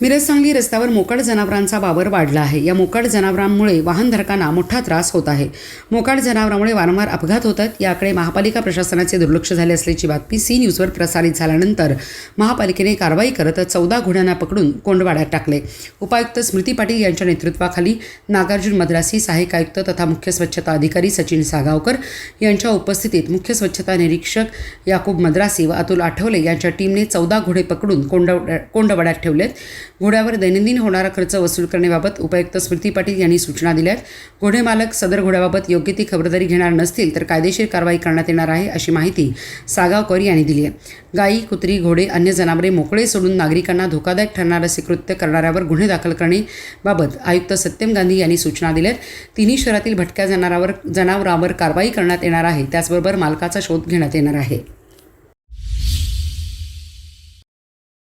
मिरज सांगली रस्त्यावर मोकाड जनावरांचा वावर वाढला आहे. या मोकाड जनावरांमुळे वाहनधारकांना मोठा त्रास होत आहे. मोकाड जनावरांमुळे वारंवार अपघात होतात याकडे महापालिका प्रशासनाचे दुर्लक्ष झाले असल्याची बातमी सी न्यूजवर प्रसारित झाल्यानंतर महापालिकेने कारवाई करत चौदा घोड्यांना पकडून कोंडवाड्यात टाकले. उपायुक्त स्मृती पाटील यांच्या नेतृत्वाखाली नागार्जुन मद्रासी सहाय्यक आयुक्त तथा मुख्य स्वच्छता अधिकारी सचिन सागावकर यांच्या उपस्थितीत मुख्य स्वच्छता निरीक्षक याकूब मद्रासी व अतुल आठवले यांच्या टीमने चौदा घोडे पकडून कोंडवड्या कोंडवाड्यात ठेवलेत. घोड्यावर दैनंदिन होणारा खर्च वसूल करण्याबाबत उपायुक्त स्मृती पाटील यांनी सूचना दिल्या आहेत. घोडे मालक सदर घोड्याबाबत योग्य ती खबरदारी घेणार नसतील तर कायदेशीर कारवाई करण्यात येणार आहे अशी माहिती सागावकर यांनी दिली आहे. गायी कुत्री घोडे अन्य जनावरे मोकळे सोडून नागरिकांना धोकादायक ठरणार असे कृत्य करणाऱ्यावर गुन्हे दाखल करण्याबाबत आयुक्त सत्यम गांधी यांनी सूचना दिल्या आहेत. तिन्ही शहरातील भटक्या जनावरावर जनावरावर कारवाई करण्यात येणार आहे. त्याचबरोबर मालकाचा शोध घेण्यात येणार आहे.